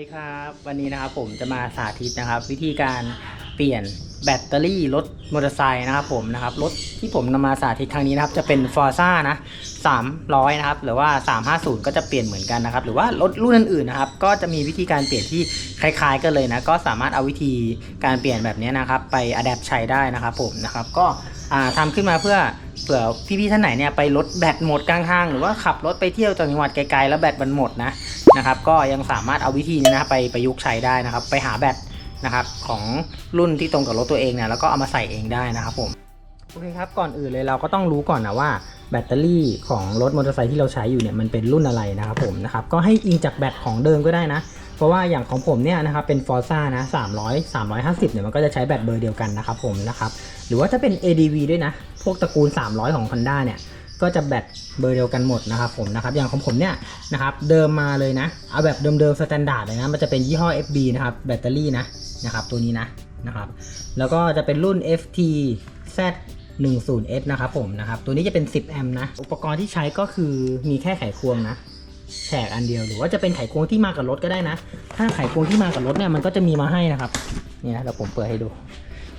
ดีครับ วันนี้นะครับผมจะมาสาธิตนะครับ วิธีการเปลี่ยนแบตเตอรี่รถมอเตอร์ไซค์นะครับผมนะครับรถที่ผมนำมาสาธิตครั้งนี้นะครับจะเป็น f o r z a นะ300นะครับหรือว่า 350 ก็จะเปลี่ยนเหมือนกันนะครับหรือว่ารถรุ่นอื่นๆนะครับก็จะมีวิธีการเปลี่ยนที่คล้าย ๆ กันเลยนะก็สามารถเอาวิธีการเปลี่ยนแบบนี้นะครับไปอัดแอปใช้ได้นะครับผมนะครับก็ อ่าทำขึ้นมาเพื่อเผื่อพี่ๆท่านไหนเนี่ยไปลดแบตหมดกลางทางหรือว่าขับรถไปเที่ยวจังหวัดไกลๆแล้วแบตมันหมดนะนะครับ ก็ยังสามารถเอาวิธีนี้นะไปประยุกต์ใช้ได้นะครับ ไปหาแบตนะครับของรุ่นที่ตรงกับรถตัวเองเนี่ยแล้วก็เอามาใส่เองได้นะครับผมโอเคครับก่อนอื่นเลยเราก็ต้องรู้ก่อนนะว่าแบตเตอรี่ของรถมอเตอร์ไซค์ที่เราใช้อยู่เนี่ยมันเป็นรุ่นอะไรนะครับผมนะครับก็ให้อิงจากแบตของเดิมก็ได้นะ เพราะว่าอย่างของผมเนี่ยนะครับเป็น Forza นะ300 350เนี่ยมันก็จะใช้แบตเบอร์เดียวกันนะครับผมนะครับหรือว่าถ้าเป็น ADV ด้วยนะ พวกตระกูล 300 ของ Honda เนี่ยก็จะแบตเบอร์เดียวกันหมดนะครับผมนะครับอย่างของผมเนี่ยนะครับเดิมมาเลยนะ เอาแบบเดิมๆสแตนดาร์ดเลยนะมันจะเป็นยี่ห้อ FB นะครับแบตเตอรี่นะนะครับตัวนี้นะนะครับแล้วก็จะเป็นรุ่น FT Z 10S นะครับผมนะครับตัวนี้จะเป็น 10 แอมป์นะ อุปกรณ์ที่ใช้ก็คือมีแค่ไขควงนะ แฉกอันเดียวหรือว่าจะเป็นไขควงที่มากับรถก็ได้นะ ถ้าไขควงที่มากับรถเนี่ยมันก็จะมีมาให้นะครับนี่นะเดี๋ยวผมเปิดให้ดู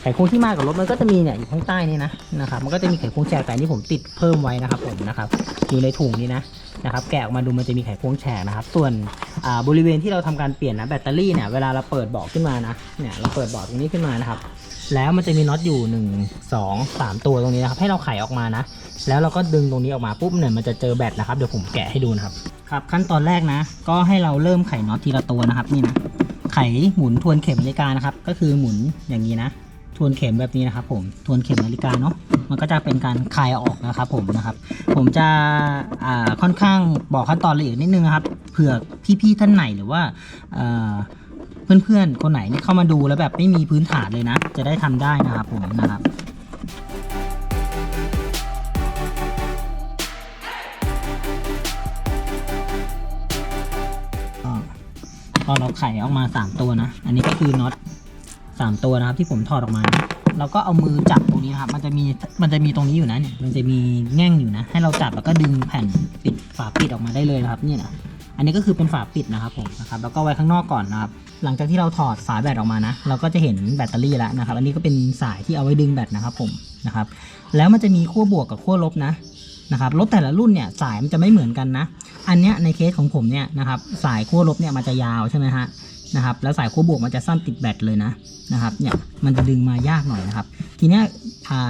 ไขควงที่มากับรถมันก็จะมีเนี่ยอยู่ข้างใต้นี่นะนะครับ มันก็จะมีไขควงแฉกแต่นี่ผมติดเพิ่มไว้นะครับผมนะครับอยู่ในถุงนี้นะนะครับแกะออกมาดูมันจะมีไขควงแฉกนะครับ ส่วนอ่าบริเวณที่เราทำการเปลี่ยนนะแบตเตอรี่เนี่ยเวลาเราเปิดเบาะขึ้นมานะเนี่ยเราเปิดเบาะตรงนี้ขึ้นมานะครับ แล้วมันจะมีน็อตอยู่ 1 2 3 ตัวตรงนี้นะครับให้เราไขออกมานะ แล้วเราก็ดึงตรงนี้ออกมาปุ๊บเนี่ยมันจะเจอแบตนะครับเดี๋ยวผมแกะให้ดูนะครับ ครับขั้นตอนแรกนะ ก็ให้เราเริ่มไขน็อตทีละตัวนะครับนี่นะไขหมุนทวนเข็มนาฬิกานะครับ ก็คือหมุนอย่างนี้นะ ทวนเข็มแบบนี้นะครับ ผมทวนเข็มนาฬิกาเนาะมันก็จะเป็นการคลายออกนะครับ ผมนะครับ ผมจะค่อนข้างบอกขั้นตอนละเอียดนิดนึงนะครับเผื่อพี่ๆท่านไหนหรือว่าเอ่อเพื่อนๆคนไหนเนี่ยเข้ามาดูแล้วแบบไม่มีพื้นฐานเลยนะ จะได้ทำได้นะครับผมนะครับ ก็เราไขออกมา3ตัวนะ อันนี้ก็คือน็อต3ตัวนะครับที่ผมถอดออกมานะเราก็เอามือจับตรงนี้นะครับ มันจะมี มันจะมีตรงนี้อยู่นะเนี่ย มันจะมีแง่งอยู่นะ ให้เราจับแล้วก็ดึงแผ่นปิดฝาปิดออกมาได้เลยนะครับนี่นะอันนี้ก็คือเป็นฝาปิดนะครับผมนะครับ แล้วก็ไว้ข้างนอกก่อนนะครับ หลังจากที่เราถอดฝาแบตออกมานะ เราก็จะเห็นแบตเตอรี่แล้วนะครับ อันนี้ก็เป็นสายที่เอาไว้ดึงแบตนะครับผมนะครับ แล้วมันจะมีขั้วบวกกับขั้วลบนะ นะครับรถแต่ละรุ่นเนี่ยสายมันจะไม่เหมือนกันนะ อันเนี้ยในเคสของผมเนี่ยนะครับสายขั้วลบเนี่ยมันจะยาวใช่ไหมฮะนะครับแล้วสายขั้วบวกมันจะสั้นติดแบตเลยนะนะครับเนี่ยมันจะดึงมายากหน่อยนะครับ ทีเนี้ย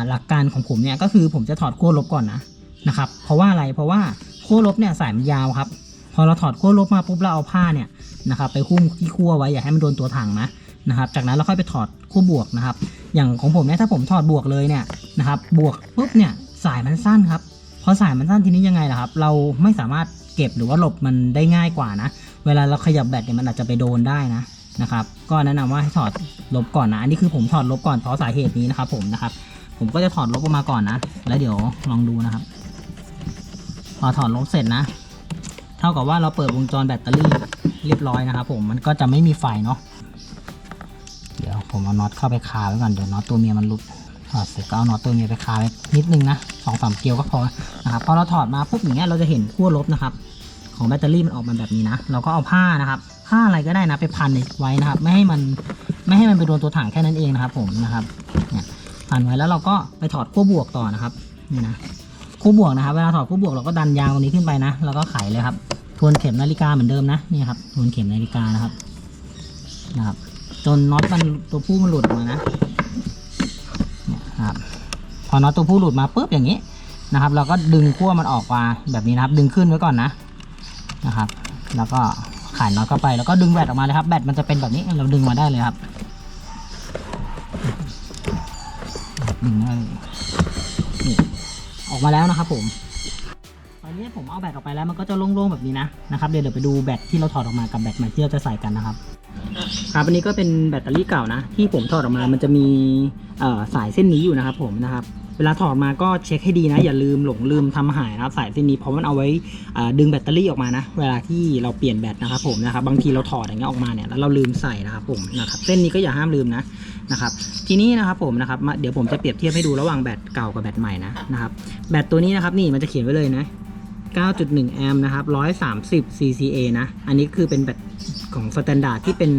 หลักการของผมเนี่ยก็คือผมจะถอดขั้วลบก่อนนะนะครับเพราะว่าอะไรเพราะว่าขั้วลบเนี่ยสายมันยาวครับ พอเราถอดขั้วลบมาปุ๊บเราเอาผ้าเนี่ยนะครับไปหุ้มที่ขั้วไว้อย่าให้มันโดนตัวถังนะนะครับ จากนั้นเราค่อยไปถอดขั้วบวกนะครับ อย่างของผมเนี่ยถ้าผมถอดบวกเลยเนี่ยนะครับบวกปุ๊บเนี่ยสายมันสั้นครับ พอสายมันสั้นทีนี้ยังไงล่ะครับ เราไม่สามารถเก็บหรือว่าหลบมันได้ง่ายกว่านะ เวลาเราขยับแบตเนี่ยมันอาจจะไปโดนได้นะนะครับ ก็แนะนำว่าให้ถอดลบก่อนนะ อันนี้คือผมถอดลบก่อนเพราะสาเหตุนี้นะครับ ผมนะครับ ผมก็จะถอดลบออกมาก่อนนะ แล้วเดี๋ยวลองดูนะครับ พอถอดลบเสร็จนะ เท่ากับว่าเราเปิดวงจรแบตเตอรี่เรียบร้อยนะครับ ผม มันก็จะไม่มีไฟเนาะ เดี๋ยวผมเอาน็อตเข้าไปคาไว้ก่อน เดี๋ยวน็อตตัวเมียมันหลุด ถอดเสร็จก็เอาน็อตตัวนี้ไปคาไว้นิดนึงนะสองสามเกลียวก็พอนะครับพอเราถอดมาปุ๊บอย่างเงี้ยเราจะเห็นขั้วลบนะครับของแบตเตอรี่มันออกมาแบบนี้นะ เราก็เอาผ้านะครับ ผ้าอะไรก็ได้นะไปพันไว้นะครับ ไม่ให้มันไม่ให้มันไปโดนตัวถังแค่นั้นเองนะครับ ผมนะครับเนี่ยพันไว้แล้วเราก็ไปถอดขั้วบวกต่อนะครับนี่นะขั้วบวกนะครับเวลาถอดขั้วบวกเราก็ดันยางตรงนี้ขึ้นไปนะแล้วก็ไขเลยครับ ทวนเข็มนาฬิกาเหมือนเดิมนะนี่ครับทวนเข็มนาฬิกานะครับนะครับ จนน็อตมันตัวผู้มันหลุดออกมานะ นะครับพอน็อตตัวผู้หลุดมาปุ๊บอย่างนี้นะครับ เราก็ดึงขั้วมันออกมาแบบนี้นะครับ ดึงขึ้นไว้ก่อนนะนะครับ แล้วก็ขายน็อตเข้าไปแล้วก็ดึงแบตออกมาเลยครับแบตมันจะเป็นแบบนี้เราดึงมาได้เลยครับดึงได้นี่ออกมาแล้วนะครับ ผมตอนนี้ผมเอาแบตออกไปแล้วมันก็จะโล่งๆแบบนี้นะนะครับเดี๋ยวเดี๋ยวไปดูแบตที่เราถอดออกมากับแบตใหม่ที่เราจะใส่กันนะครับ ครับอันนี้ก็เป็นแบตเตอรี่เก่านะ ที่ผมถอดออกมามันจะมีสายเส้นนี้อยู่นะครับ ผมนะครับ เวลาถอดมาก็เช็คให้ดีนะ อย่าลืมหลงลืมทำหายนะครับ สายเส้นนี้เพราะมันเอาไว้ดึงแบตเตอรี่ออกมานะ เวลาที่เราเปลี่ยนแบตนะครับผมนะครับ บางทีเราถอดอย่างเงี้ยออกมาเนี่ยแล้วเราลืมใส่นะครับผมนะครับ เส้นนี้ก็อย่าห้ามลืมนะนะครับทีนี้นะครับผมนะครับเดี๋ยวผมจะเปรียบเทียบให้ดูระหว่างแบตเก่ากับแบตใหม่นะนะครับแบตตัวนี้นะครับนี่มันจะเขียนไว้เลยนะ 9.1 แอมป์นะครับ 130 CCA นะ อันนี้คือเป็นแบตของสแตนดาร์ดที่เป็น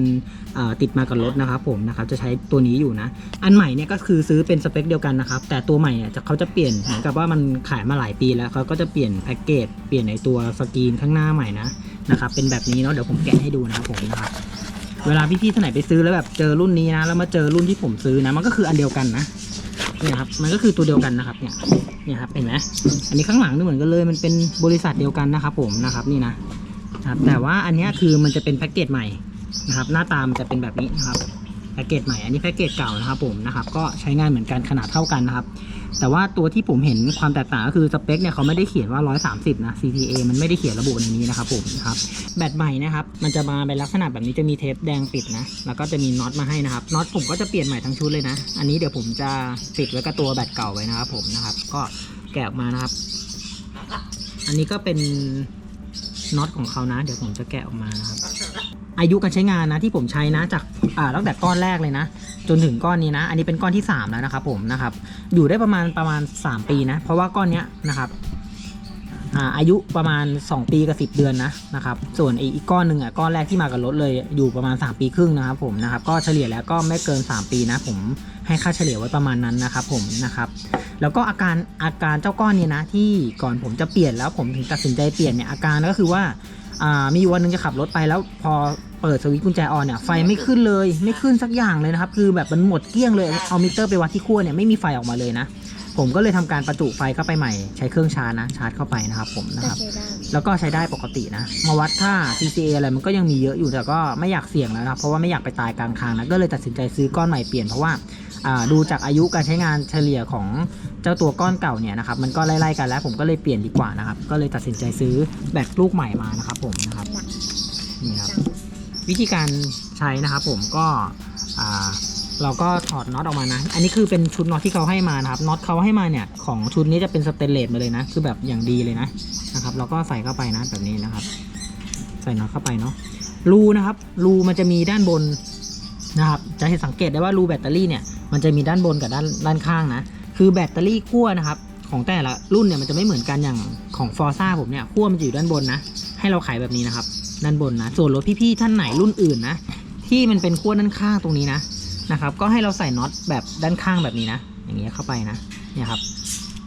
ติดมากับรถนะครับผมนะครับ จะใช้ตัวนี้อยู่นะ อันใหม่เนี่ยก็คือซื้อเป็นสเปคเดียวกันนะครับ แต่ตัวใหม่เนี่ยจะเขาจะเปลี่ยนเหมือนกับว่ามันขายมาหลายปีแล้วเขาก็จะเปลี่ยนแพ็กเกจเปลี่ยนในตัวสกรีนข้างหน้าใหม่นะนะครับ เป็นแบบนี้เนาะ เดี๋ยวผมแกะให้ดูนะครับผมนะครับ เวลาพี่ๆท่านไหนไปซื้อแล้วแบบเจอรุ่นนี้นะ แล้วมาเจอรุ่นที่ผมซื้อนะ มันก็คืออันเดียวกันนะ เนี่ยครับมันก็คือตัวเดียวกันนะครับเนี่ยเนี่ยครับเห็นไหมอันนี้ข้างหลังนี่เหมือนกันเลยมันเป็นบริษัทเดียวกันนะครับผมนะครับนี่นะครับแต่ว่าอันนี้คือมันจะเป็นแพ็กเกจใหม่นะครับหน้าตามันจะเป็นแบบนี้นะครับแพ็กเกจใหม่อันนี้แพ็กเกจเก่านะครับผมนะครับก็ใช้งานเหมือนกันขนาดเท่ากันนะครับ แต่ว่าตัวที่ผมเห็นความแตกต่างก็คือสเปคเนี่ยเขาไม่ได้เขียนว่า 130 นะ CTA มันไม่ได้เขียนระบุในนี้นะครับผมนะครับแบตใหม่นะครับ มันจะมาเป็นลักษณะแบบนี้จะมีเทปแดงปิดนะ แล้วก็จะมีน็อตมาให้นะครับน็อตผมก็จะเปลี่ยนใหม่ทั้งชุดเลยนะ อันนี้เดี๋ยวผมจะปิดไว้กับตัวแบตเก่าไว้นะครับผมนะครับ ก็แกะออกมานะครับ อันนี้ก็เป็นน็อตของเขานะ เดี๋ยวผมจะแกะออกมานะครับ อายุการใช้งานนะที่ผมใช้นะจากอ่าตั้งแต่ก้อนแรกเลยนะ จนถึงก้อนนี้นะ อันนี้เป็นก้อนที่ 3 แล้วนะครับผมนะครับ อยู่ได้ประมาณประมาณ 3 ปีนะ เพราะว่าก้อนเนี้ยนะครับอาอายุประมาณ 2 ปีกับ10 เดือนนะนะครับ ส่วนอ้อีกก้อนหนึ่งอะก้อนแรกที่มากับรถเลยอยู่ประมาณ 3 ปีครึ่งนะครับผมนะครับก็เฉลี่ยแล้วก็ไม่เกิน 3 ปีนะ ผมให้ค่าเฉลี่ยไว้ประมาณนั้นนะครับผมนะครับ แล้วก็อาการอาการเจ้าก้อนนี้นะที่ก่อนผมจะเปลี่ยนแล้วผมถึงตัดสินใจเปลี่ยนเนี่ยอาการก็คือว่า มีวันหนึงจะขับรถไปแล้วพอเปิดสวิตช์กุญแจออนเนี่ยไฟไม่ขึ้นเลยไม่ขึ้นสักอย่างเลยนะครับ คือแบบมันหมดเกลี้ยงเลยเอามิเตอร์ไปวัดที่ขั้วเนี่ยไม่มีไฟออกมาเลยนะผมก็เลยทำการประจุไฟเข้าไปใหม่ใช้เครื่องชาร์จนะชาร์จเข้าไปนะครับผมนะครับใช้ได้แล้วก็ใช้ได้ปกตินะ มาวัดค่า CCA อะไรมันก็ยังมีเยอะอยู่แต่ก็ไม่อยากเสี่ยงแล้วนะเพราะว่าไม่อยากไปตายกลางทางนะก็เลยตัดสินใจซื้อก้อนใหม่เปลี่ยนเพราะว่าอ่า ดูจากอายุการใช้งานเฉลี่ยของเจ้าตัวก้อนเก่าเนี่ยนะครับมันก็ไล่ๆกันแล้วผมก็เลยเปลี่ยนดีกว่านะครับ ก็เลยตัดสินใจซื้อแบตลูกใหม่มานะครับผมนะครับนี่ครับวิธีการใช้นะครับผมก็เราก็ถอดน็อตออกมานะ อันนี้คือเป็นชุดน็อตที่เขาให้มานะครับ น็อตเขาให้มาเนี่ยของชุดนี้จะเป็นสเตนเลสมาเลยนะ คือแบบอย่างดีเลยนะนะครับ เราก็ใส่เข้าไปนะแบบนี้นะครับ ใส่น็อตเข้าไปเนาะ รูนะครับ รูมันจะมีด้านบน นะครับจะเห็นสังเกตได้ว่ารูแบตเตอรี่เนี่ยมันจะมีด้านบนกับด้านด้านข้างนะ คือแบตเตอรี่ขั้วนะครับของแต่ละรุ่นเนี่ยมันจะไม่เหมือนกันอย่างของฟอร์ซ่าผมเนี่ยขั้วมันจะอยู่ด้านบนนะ ให้เราไขแบบนี้นะครับ ด้านบนนะ ส่วนรถพี่ๆท่านไหนรุ่นอื่นนะ ที่มันเป็นขั้วด้านข้างตรงนี้นะนะครับ ก็ให้เราใส่น็อตแบบด้านข้างแบบนี้นะ อย่างเงี้ยเข้าไปนะเนี่ยครับ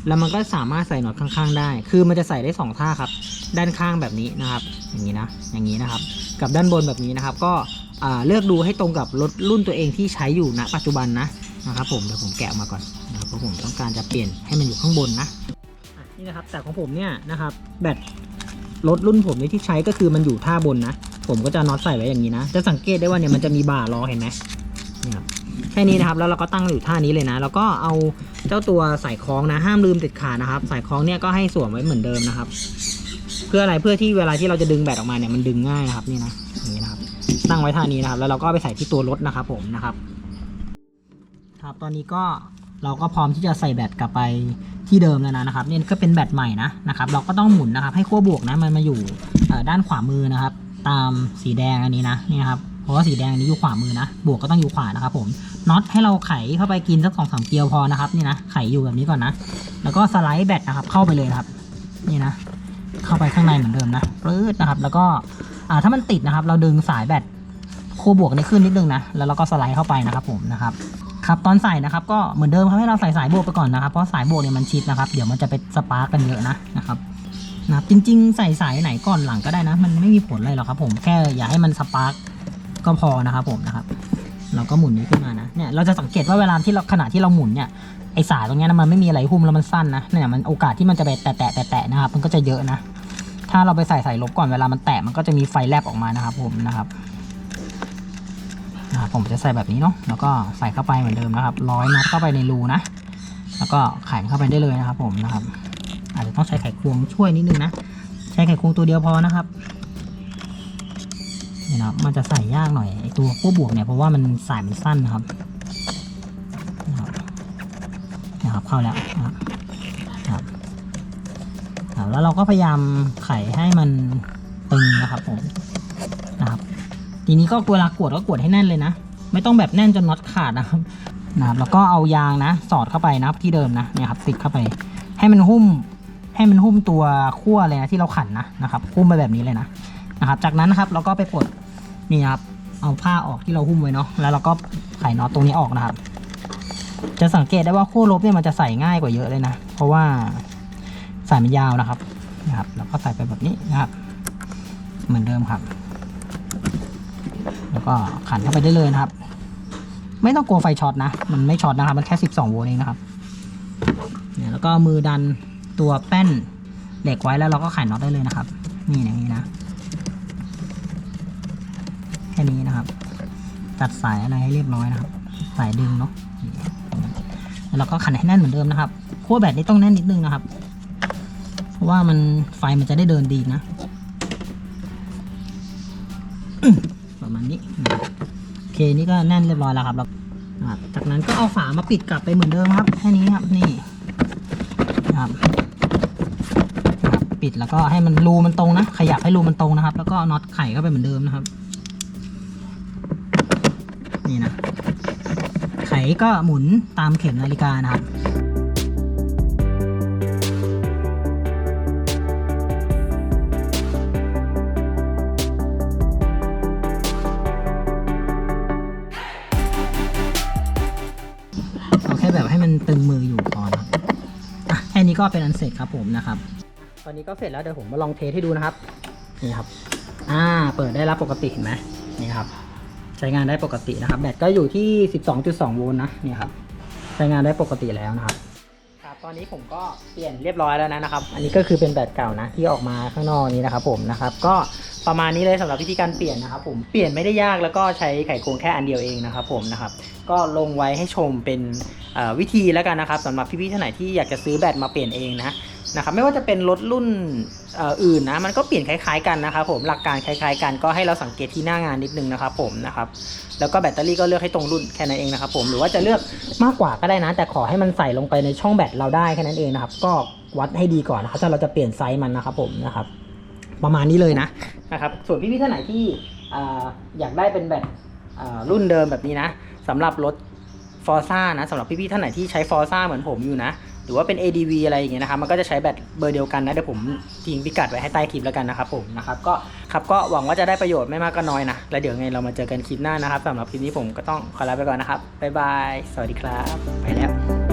แล้วมันก็สามารถใส่น็อตข้างๆได้ คือมันจะใส่ได้สองท่าครับ ด้านข้างแบบนี้นะครับ อย่างนี้นะ อย่างนี้นะครับ กับด้านบนแบบนี้นะครับ ก็ เลือกดูให้ตรงกับรถรุ่นตัวเองที่ใช้อยู่ณปัจจุบันนะนะครับผมเดี๋ยวผมแกะออกมาก่อนนะครับเพราะผมต้องการจะเปลี่ยนให้มันอยู่ข้างบนนะนี่นะครับแต่ของผมเนี่ยนะครับแบตรถรุ่นผมนี่ที่ใช้ก็คือมันอยู่ท่าบนนะ ผมก็จะน็อตใส่ไว้อย่างนี้นะ จะสังเกตได้ว่าเนี่ยมันจะมีบ่าล้อเห็นไหมนี่ครับแค่นี้นะครับแล้วเราก็ตั้งอยู่ท่านี้เลยนะ แล้วก็เอาเจ้าตัวสายคล้องนะ ห้ามลืมติดขานะครับ สายคล้องเนี่ยก็ให้สวมไว้เหมือนเดิมนะครับ เพื่ออะไรเพื่อที่เวลาที่เราจะดึงแบตออกมาเนี่ยมันดึงง่ายนะครับนี่นะอย่างนี้นะครับ ตั้งไว้ท่านี้นะครับ แล้วเราก็ไปใส่ที่ตัวรถนะครับผมนะครับ ครับ ตอนนี้ก็เราก็พร้อมที่จะใส่แบตกลับไปที่เดิมแล้วนะครับนี่ก็เป็นแบตใหม่นะนะครับ เราก็ต้องหมุนนะครับ ให้ขั้วบวกนะมันมาอยู่ด้านขวามือนะครับ ตามสีแดงอันนี้นะนี่ครับเพราะว่าสีแดงอันนี้อยู่ขวามือนะ บวกก็ต้องอยู่ขวานะครับ ผม น็อตให้เราไขเข้าไปกินสักสองสามเกลียวพอนะครับ นี่นะ ไขอยู่แบบนี้ก่อนนะ แล้วก็สไลด์แบตนะครับ เข้าไปเลยครับ นี่นะ เข้าไปข้างในเหมือนเดิมนะปื๊ดนะครับ แล้วก็ อ่า ถ้ามันติดนะครับ เราดึงสายแบต ขั้วบวกนี่ขึ้นนิดนึงนะ แล้วเราก็สไลด์เข้าไปนะครับผมนะครับ ครับตอนใส่นะครับก็เหมือนเดิมครับให้เราใส่สายบวกไปก่อนนะครับ เพราะสายบวกเนี่ยมันชิดนะครับ เดี๋ยวมันจะไปสปาร์กกันเยอะนะนะครับนะรบจริง ๆ ใส่สายไหนก่อนหลังก็ได้นะ มันไม่มีผลอะไรหรอกครับผม แค่อย่าให้มันสปาร์กก็พอนะครับผมนะครับเราก็หมุนนี้ขึ้นมานะ เนี่ยเราจะสังเกตว่าเวลาที่เราขณะที่เราหมุนเนี่ย ไอสายตรงเนี้ยนะมันไม่มีอะไรหุ้มแล้วมันสั้นนะ เนี่ยมันโอกาสที่มันจะไปแตะแตะแตะแตะนะครับ มันก็จะเยอะนะ ถ้าเราไปใส่สายลบก่อนเวลามันแตะมันก็จะมีไฟแลบออกมานะครับผมนะครับ นะครับผมจะใส่แบบนี้เนาะแล้วก็ใส่เข้าไปเหมือนเดิมนะครับร้อยน็อตเข้าไปในรูนะ แล้วก็ไขเข้าไปได้เลยนะครับ ผมนะครับ อาจจะต้องใช้ไขควงช่วยนิดนึงนะใช้ไขควงตัวเดียวพอนะครับนี่นะครับมันจะใส่ยากหน่อยไอตัวขั้วบวกเนี่ยเพราะว่ามันสายมันสั้นนะครับนะครับเข้าแล้วนะครับแล้วเราก็พยายามไขให้มันตึงนะครับผม ทีนี้ก็เวลากวดก็กวดให้แน่นเลยนะ ไม่ต้องแบบแน่นจนน็อตขาดนะครับนะครับแล้วก็เอายางนะ สอดเข้าไปนะครับที่เดิมนะเนี่ยครับติดเข้าไป ให้มันหุ้มให้มันหุ้มตัวขั้วเลยนะที่เราขันนะนะครับหุ้มไปแบบนี้เลยนะนะครับ จากนั้นนะครับเราก็ไปปลดนี่ครับเอาผ้าออกที่เราหุ้มไว้เนาะแล้วเราก็ไขน็อตตรงนี้ออกนะครับ จะสังเกตได้ว่าขั้วลบเนี่ยมันจะใส่ง่ายกว่าเยอะเลยนะ เพราะว่าสายมันยาวนะครับนะครับ แล้วก็ใส่ไปแบบนี้นะครับ เหมือนเดิมครับ ก็ขันเข้าไปได้เลยนะครับ ไม่ต้องกลัวไฟช็อตนะ มันไม่ช็อตนะครับ มันแค่ 12 โวลต์เองนะครับเนี่ยแล้วก็มือดันตัวแป้นเหล็กไว้แล้วเราก็ไขน็อตได้เลยนะครับ นี่อย่างนี้นะ แค่นี้นะครับ จัดสายอะไรให้เรียบร้อยนะครับ สายดึงเนาะแล้วก็ขันให้แน่นเหมือนเดิมนะครับขั้วแบตนี่ต้องแน่นนิดนึงนะครับ เพราะว่ามันไฟมันจะได้เดินดีนะ ประมาณนี้นะโอเคนี่ก็แน่นเรียบร้อยแล้วครับแล้วนะครับจากนั้นก็เอาฝามาปิดกลับไปเหมือนเดิมครับแค่นี้ครับนี่นะครับปิดแล้วก็ให้มันรูมันตรงนะ ขยับให้รูมันตรงนะครับ แล้วก็น็อตไขเข้าไปเหมือนเดิมนะครับ นี่นะไขก็หมุนตามเข็มนาฬิกานะครับ ตึงมืออยู่ก่อนครับอะแค่นี้ก็เป็นอันเสร็จครับผมนะครับ ตอนนี้ก็เสร็จแล้วเดี๋ยวผมมาลองเทสให้ดูนะครับ นี่ครับ อ่า เปิดได้รับปกติเห็นไหมนี่ครับ ใช้งานได้ปกตินะครับ แบตก็อยู่ที่ 12.2 โวลต์นะ นี่ครับ ใช้งานได้ปกติแล้วนะครับครับ ตอนนี้ผมก็เปลี่ยนเรียบร้อยแล้วนะครับ อันนี้ก็คือเป็นแบตเก่านะที่ออกมาข้างนอกนี้นะครับผมนะครับก็ประมาณนี้เลยสำหรับวิธีการเปลี่ยนนะครับผมเปลี่ยนไม่ได้ยากแล้วก็ใช้ไขควงแค่อันเดียวเองนะครับผมนะครับก็ลงไว้ให้ชมเป็นวิธีแล้วกันนะครับสำหรับพี่ๆท่านไหนที่อยากจะซื้อแบตมาเปลี่ยนเองนะ นะครับไม่ว่าจะเป็นรถรุ่นอื่นนะมันก็เปลี่ยนคล้ายๆกันนะครับผมหลักการคล้าย ๆ กันก็ให้เราสังเกตที่หน้างานนิดนึงนะครับผมนะครับแล้วก็แบตเตอรี่ก็เลือกให้ตรงรุ่นแค่นั้นเองนะครับผมหรือว่าจะเลือกมากกว่าก็ได้นะ แต่ขอให้มันใส่ลงไปในช่องแบตเราได้แค่นั้นเองนะครับ ก็วัดให้ดีก่อนนะครับถ้าเราจะเปลี่ยนไซส์มันนะครับผมนะครับ ประมาณนี้เลยนะนะครับส่วนพี่ๆท่านไหนที่ออยากได้เป็นแบตรุ่นเดิมแบบนี้นะสำหรับรถฟอร์ซ่านะสำหรับพี่ๆท่านไหนที่ใช้ฟอร์ซ่าเหมือนผมอยู่นะ หรือว่าเป็น ADV อะไรอย่างเงี้ยนะครับมันก็จะใช้แบตเบอร์เดียวกันนะเดี๋ยวผมทิ้งพิกัดไว้ให้ใต้คลิปแล้วกันนะครับผมนะครับก็ครับก็หวังว่าจะได้ประโยชน์ไม่มากก็น้อยนะแล้วเดี๋ยวไงเรามาเจอกันคลิปหน้านะครับสำหรับคลิปนี้ผมก็ต้องขอลาไปก่อนนะครับบ๊ายบายสวัสดีครับ ไปแล้ว